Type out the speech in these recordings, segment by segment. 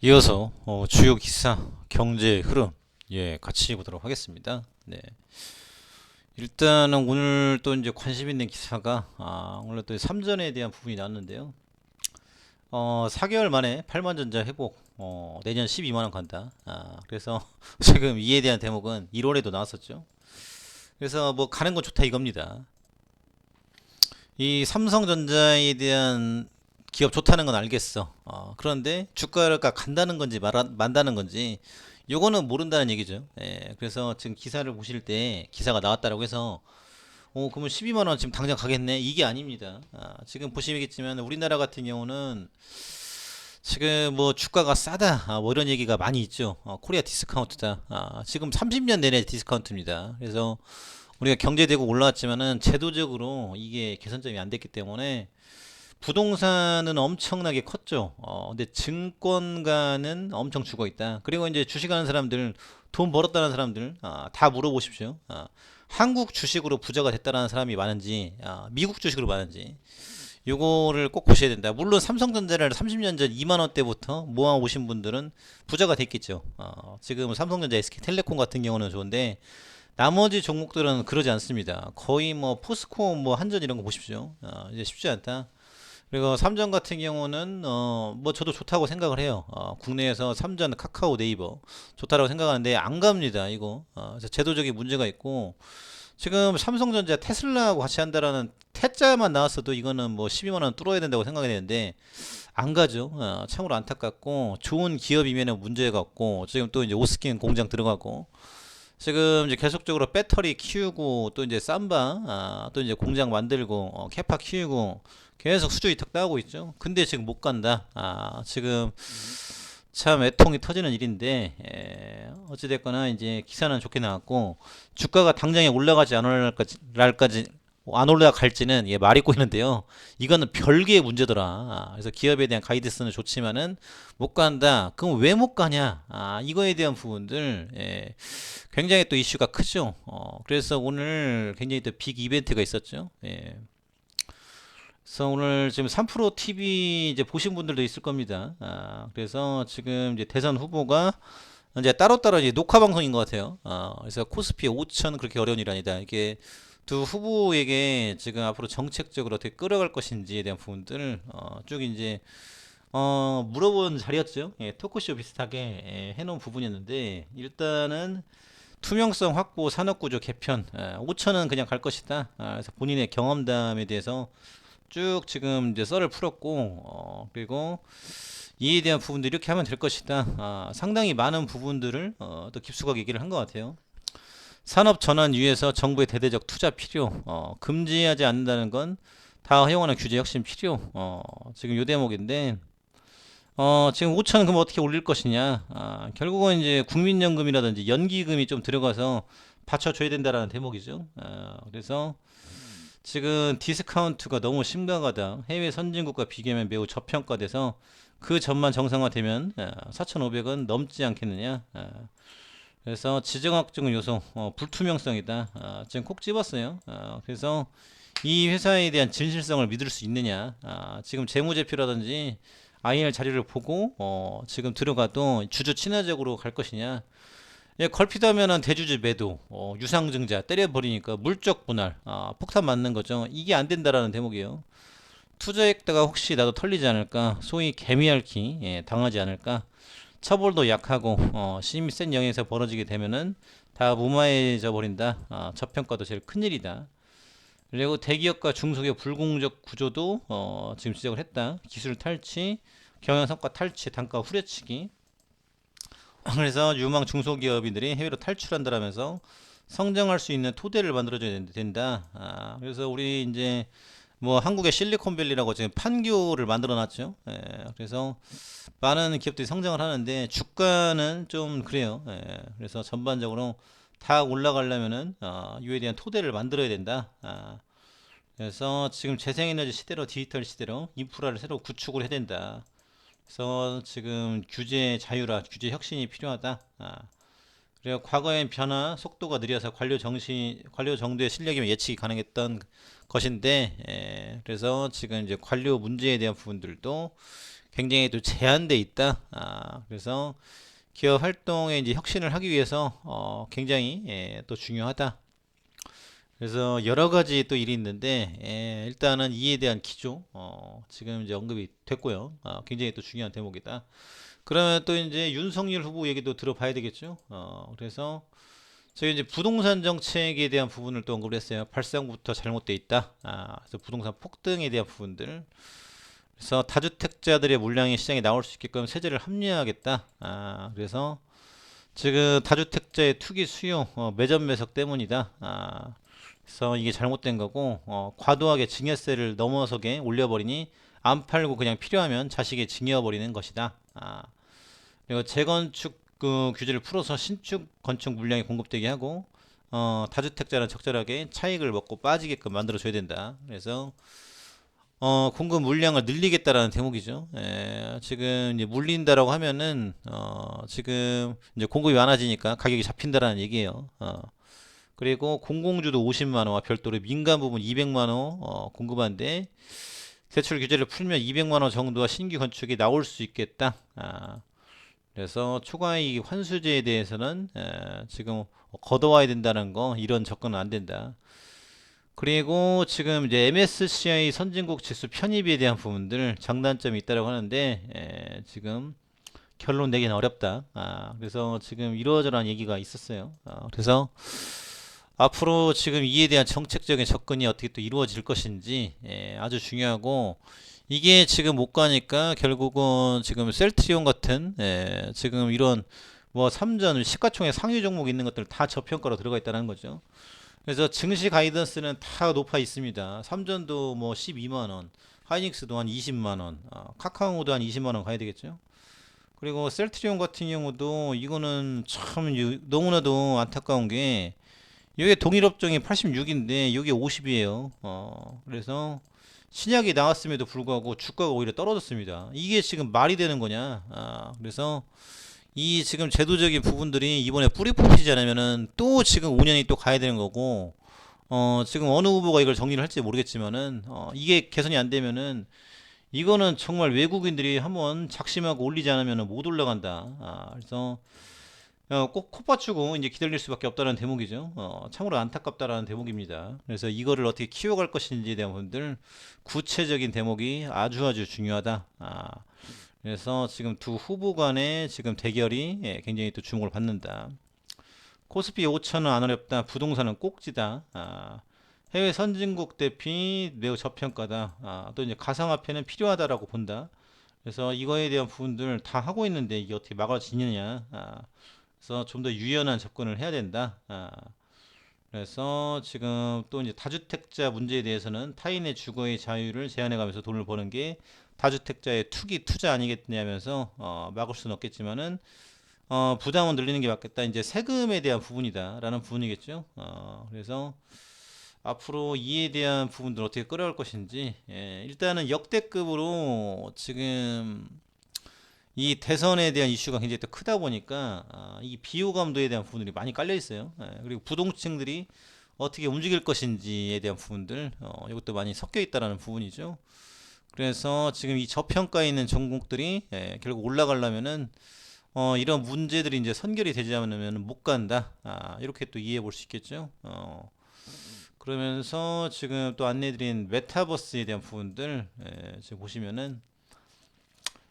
이어서 어, 주요 기사, 경제 흐름 예 같이 보도록 하겠습니다. 네. 일단은 오늘 또 이제 관심 있는 기사가 아, 오늘 또 삼전에 대한 부분이 나왔는데요. 어, 4개월 만에 8만 전자 회복, 어, 내년 12만 원 간다. 아, 그래서 지금 이에 대한 대목은 1월에도 나왔었죠. 그래서 뭐 가는 건 좋다 이겁니다. 이 삼성전자에 대한 기업 좋다는 건 알겠어. 어, 그런데 주가가 간다는 건지 말아, 만다는 건지 요거는 모른다는 얘기죠. 예, 그래서 지금 기사를 보실 때 기사가 나왔다라고 해서 어, 그러면 12만 원 지금 당장 가겠네? 이게 아닙니다. 아, 지금 보시겠지만 우리나라 같은 경우는 지금 뭐 주가가 싸다 아, 뭐 이런 얘기가 많이 있죠. 어, 코리아 디스카운트다. 아, 지금 30년 내내 디스카운트입니다. 그래서 우리가 경제되고 올라왔지만은 제도적으로 이게 개선점이 안 됐기 때문에 부동산은 엄청나게 컸죠. 어, 근데 증권가는 엄청 죽어 있다. 그리고 이제 주식하는 사람들, 돈 벌었다는 사람들, 아, 다 물어보십시오. 아, 한국 주식으로 부자가 됐다는 사람이 많은지, 아, 미국 주식으로 많은지, 요거를 꼭 보셔야 된다. 물론 삼성전자를 30년 전 2만 원대부터 모아 오신 분들은 부자가 됐겠죠. 어, 지금 삼성전자, SK텔레콤 같은 경우는 좋은데, 나머지 종목들은 그러지 않습니다. 거의 뭐 포스코, 뭐 한전 이런 거 보십시오. 어, 이제 쉽지 않다. 그리고 삼전 같은 경우는 어 뭐 저도 좋다고 생각을 해요. 어 국내에서 삼전 카카오 네이버 좋다라고 생각하는데 안 갑니다. 이거 어 제도적인 문제가 있고 지금 삼성전자 테슬라하고 같이 한다라는 태자만 나왔어도 이거는 뭐 12만 원 뚫어야 된다고 생각이 되는데 안 가죠. 어 참으로 안타깝고 좋은 기업이면은 문제가 없고 지금 또 이제 오스킨 공장 들어가고 지금 이제 계속적으로 배터리 키우고 또 이제 삼바 아, 또 이제 공장 만들고 어, 캐파 키우고 계속 수주 위탁 따고 있죠. 근데 지금 못 간다. 아, 지금 참 애통이 터지는 일인데 에, 어찌됐거나 이제 기사는 좋게 나왔고 주가가 당장에 올라가지 안 올라갈까지 안 올라갈지는 예, 말이 꼬이는데요. 이거는 별개의 문제더라. 아, 그래서 기업에 대한 가이드스는 좋지만은 못 간다. 그럼 왜 못 가냐? 아, 이거에 대한 부분들 예, 굉장히 또 이슈가 크죠. 어, 그래서 오늘 굉장히 또 빅 이벤트가 있었죠. 예. 그래서 오늘 지금 3프로 TV 이제 보신 분들도 있을 겁니다. 아, 그래서 지금 이제 대선 후보가 이제 따로따로 이제 녹화 방송인 것 같아요. 아, 그래서 코스피 5천 그렇게 어려운 일 아니다. 이게 두 후보에게 지금 앞으로 정책적으로 어떻게 끌어갈 것인지에 대한 부분들을 어, 쭉 이제 어, 물어본 자리였죠. 예, 토크쇼 비슷하게 예, 해놓은 부분이었는데 일단은 투명성 확보, 산업구조 개편, 예, 5천은 그냥 갈 것이다. 아, 그래서 본인의 경험담에 대해서 쭉 지금 이제 썰을 풀었고 어, 그리고 이에 대한 부분들 이렇게 하면 될 것이다. 아, 상당히 많은 부분들을 어, 또 깊숙하게 얘기를 한 것 같아요. 산업 전환 위해서 정부의 대대적 투자 필요. 어, 금지하지 않는다는 건 다 허용하는 규제 혁신 필요. 어, 지금 요 대목인데 어, 지금 5천 그럼 어떻게 올릴 것이냐? 아, 결국은 이제 국민연금이라든지 연기금이 좀 들어가서 받쳐줘야 된다라는 대목이죠. 아, 그래서 지금 디스카운트가 너무 심각하다. 해외 선진국과 비교하면 매우 저평가돼서 그 점만 정상화되면 4,500원 넘지 않겠느냐. 아, 그래서 지정학적 요소 어, 불투명성이다. 아, 지금 콕 집었어요. 아, 그래서 이 회사에 대한 진실성을 믿을 수 있느냐. 아, 지금 재무제표라든지 IR 자료를 보고 어, 지금 들어가도 주주 친화적으로 갈 것이냐. 예, 걸핏하면은 대주주 매도, 어, 유상증자 때려버리니까 물적 분할, 아, 폭탄 맞는 거죠. 이게 안 된다라는 대목이에요. 투자했다가 혹시 나도 털리지 않을까, 소위 개미알기 예, 당하지 않을까, 처벌도 약하고 어, 심이 센 영역에서 벌어지게 되면은 다 무마해져 버린다. 아, 저평가도 제일 큰 일이다. 그리고 대기업과 중소기업 불공적 구조도 어, 지금 지적을 했다. 기술 탈취, 경영 성과 탈취, 단가 후려치기. 그래서 유망 중소기업인들이 해외로 탈출한다라면서 성장할 수 있는 토대를 만들어줘야 된다. 아, 그래서 우리 이제 뭐 한국의 실리콘밸리라고 지금 판교를 만들어 놨죠. 예, 그래서 많은 기업들이 성장을 하는데 주가는 좀 그래요. 예, 그래서 전반적으로 다 올라가려면은 어, 이에 대한 토대를 만들어야 된다. 아, 그래서 지금 재생에너지 시대로 디지털 시대로 인프라를 새로 구축을 해야 된다. 그래서 지금 규제 자유라 규제 혁신이 필요하다. 아, 그리고 과거엔 변화 속도가 느려서 관료 정시 관료 정도의 실력이면 예측이 가능했던 것인데 에, 그래서 지금 이제 관료 문제에 대한 부분들도 굉장히 또 제한돼 있다. 아, 그래서 기업 활동에 이제 혁신을 하기 위해서 어, 굉장히 예, 또 중요하다. 그래서 여러 가지 또 일이 있는데 예, 일단은 이에 대한 기조 어, 지금 이제 언급이 됐고요. 아, 굉장히 또 중요한 대목이다. 그러면 또 이제 윤석열 후보 얘기도 들어봐야 되겠죠. 어, 그래서 저희 이제 부동산 정책에 대한 부분을 또 언급을 했어요. 발상부터 잘못돼 있다. 아, 그래서 부동산 폭등에 대한 부분들. 그래서 다주택자들의 물량이 시장에 나올 수 있게끔 세제를 합리화하겠다. 아, 그래서 지금 다주택자의 투기 수요 어, 매점 매석 때문이다. 아, 그래서 이게 잘못된 거고 어, 과도하게 증여세를 넘어서게 올려버리니 안 팔고 그냥 필요하면 자식에 증여버리는 것이다. 아, 그리고 재건축 그 규제를 풀어서 신축 건축 물량이 공급되게 하고 어, 다주택자는 적절하게 차익을 먹고 빠지게끔 만들어 줘야 된다. 그래서 어, 공급 물량을 늘리겠다라는 대목이죠. 에, 지금 이제 물린다라고 하면은 어, 지금 이제 공급이 많아지니까 가격이 잡힌다라는 얘기예요. 어, 그리고 공공주도 50만 원과 별도로 민간 부분 200만 원 어, 공급한데 세출 규제를 풀면 200만 원 정도와 신규 건축이 나올 수 있겠다. 아, 그래서 초과이익 환수제에 대해서는 에, 지금 걷어와야 된다는 거 이런 접근은 안 된다. 그리고 지금 이제 MSCI 선진국 지수 편입에 대한 부분들 장단점이 있다고 하는데 에, 지금 결론 내기는 어렵다. 아, 그래서 지금 이러저러한 얘기가 있었어요. 아, 그래서 앞으로 지금 이에 대한 정책적인 접근이 어떻게 또 이루어질 것인지 예, 아주 중요하고 이게 지금 못 가니까 결국은 지금 셀트리온 같은 예, 지금 이런 뭐 삼전 시가총액 상위 종목 있는 것들 다 저평가로 들어가 있다는 거죠. 그래서 증시 가이던스는 다 높아 있습니다. 삼전도 뭐 12만 원, 하이닉스도 한 20만 원, 어, 카카오도 한 20만 원 가야 되겠죠. 그리고 셀트리온 같은 경우도 이거는 참 유- 너무나도 안타까운 게 이게 동일 업종이 86인데 이게 50이에요. 어, 그래서 신약이 나왔음에도 불구하고 주가가 오히려 떨어졌습니다. 이게 지금 말이 되는 거냐? 아, 그래서 이 지금 제도적인 부분들이 이번에 뿌리 뽑히지 않으면은 또 지금 5년이 또 가야 되는 거고, 어, 지금 어느 후보가 이걸 정리를 할지 모르겠지만은, 어, 이게 개선이 안 되면은, 이거는 정말 외국인들이 한번 작심하고 올리지 않으면은 못 올라간다. 아, 그래서, 어, 꼭 콧받치고 이제 기다릴 수밖에 없다는 대목이죠. 어, 참으로 안타깝다라는 대목입니다. 그래서 이거를 어떻게 키워갈 것인지에 대한 부분들, 구체적인 대목이 아주 아주 중요하다. 아, 그래서 지금 두 후보 간의 지금 대결이 예, 굉장히 또 주목을 받는다. 코스피 5천은 안 어렵다. 부동산은 꼭지다. 아, 해외 선진국 대비 매우 저평가다. 아, 또 이제 가상화폐는 필요하다라고 본다. 그래서 이거에 대한 부분들 다 하고 있는데 이게 어떻게 막아지느냐. 아, 그래서 좀 더 유연한 접근을 해야 된다. 아, 그래서 지금 또 이제 다주택자 문제에 대해서는 타인의 주거의 자유를 제한해가면서 돈을 버는 게 다주택자의 투기 투자 아니겠냐면서 어, 막을 수는 없겠지만은 어, 부담은 늘리는 게 맞겠다. 이제 세금에 대한 부분이다라는 부분이겠죠. 어, 그래서 앞으로 이에 대한 부분들 어떻게 끌어갈 것인지 예, 일단은 역대급으로 지금 이 대선에 대한 이슈가 굉장히 또 크다 보니까 아, 이 비호감도에 대한 부분들이 많이 깔려 있어요. 예, 그리고 부동층들이 어떻게 움직일 것인지에 대한 부분들 어, 이것도 많이 섞여 있다라는 부분이죠. 그래서 지금 이 저평가에 있는 종목들이 예, 결국 올라가려면은 어, 이런 문제들이 이제 선결이 되지 않으면 못 간다. 아, 이렇게 또 이해해 볼 수 있겠죠. 어, 그러면서 지금 또 안내드린 메타버스에 대한 부분들 예, 지금 보시면은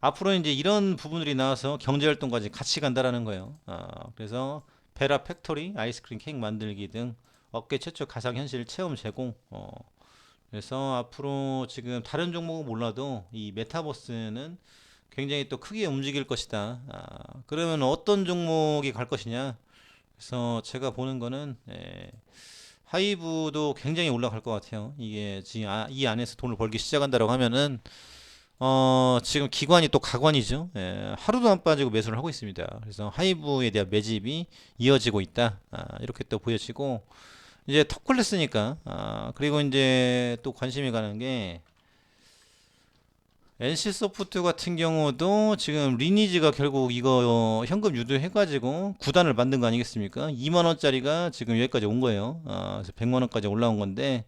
앞으로 이제 이런 부분들이 나와서 경제활동까지 같이 간다라는 거예요. 아, 그래서 베라 팩토리, 아이스크림 케이크 만들기 등 업계 최초 가상현실 체험 제공. 어, 그래서 앞으로 지금 다른 종목은 몰라도 이 메타버스는 굉장히 또 크게 움직일 것이다. 아, 그러면 어떤 종목이 갈 것이냐? 그래서 제가 보는 거는 예, 하이브도 굉장히 올라갈 것 같아요. 이게 지금 아, 이 안에서 돈을 벌기 시작한다라고 하면은 어, 지금 기관이 또 가관이죠. 예, 하루도 안 빠지고 매수를 하고 있습니다. 그래서 하이브에 대한 매집이 이어지고 있다. 아, 이렇게 또 보여지고 이제 톱클래스니까 아, 그리고 이제 또 관심이 가는 게 NC 소프트 같은 경우도 지금 리니지가 결국 이거 어, 현금 유도해가지고 구단을 만든 거 아니겠습니까? 2만 원짜리가 지금 여기까지 온 거예요. 아, 그래서 100만 원까지 올라온 건데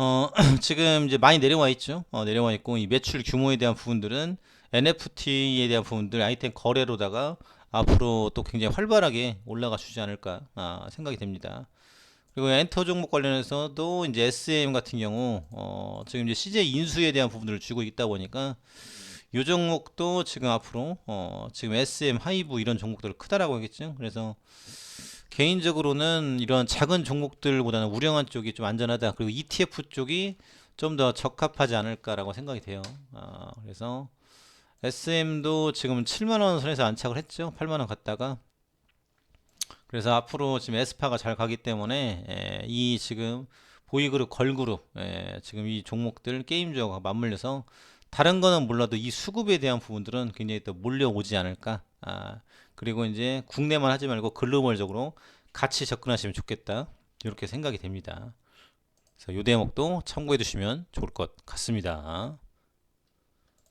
어, 지금 이제 많이 내려와 있죠. 어, 내려와 있고 이 매출 규모에 대한 부분들은 NFT에 대한 부분들 아이템 거래로다가 앞으로 또 굉장히 활발하게 올라가 주지 않을까 아, 생각이 됩니다. 그리고 엔터 종목 관련해서도 이제 SM 같은 경우 어, 지금 이제 CJ 인수에 대한 부분들을 쥐고 있다 보니까 이 종목도 지금 앞으로 어, 지금 SM 하이브 이런 종목들 크다라고 하겠죠. 그래서 개인적으로는 이런 작은 종목들보다는 우량한 쪽이 좀 안전하다. 그리고 ETF 쪽이 좀 더 적합하지 않을까라고 생각이 돼요. 아, 그래서 SM도 지금 7만 원 선에서 안착을 했죠. 8만 원 갔다가 그래서 앞으로 지금 에스파가 잘 가기 때문에 에, 이 지금 보이그룹 걸그룹 에, 지금 이 종목들 게임주와 맞물려서 다른 거는 몰라도 이 수급에 대한 부분들은 굉장히 또 몰려오지 않을까? 아, 그리고 이제 국내만 하지 말고 글로벌적으로 같이 접근하시면 좋겠다. 이렇게 생각이 됩니다. 그래서 이 대목도 참고해 두시면 좋을 것 같습니다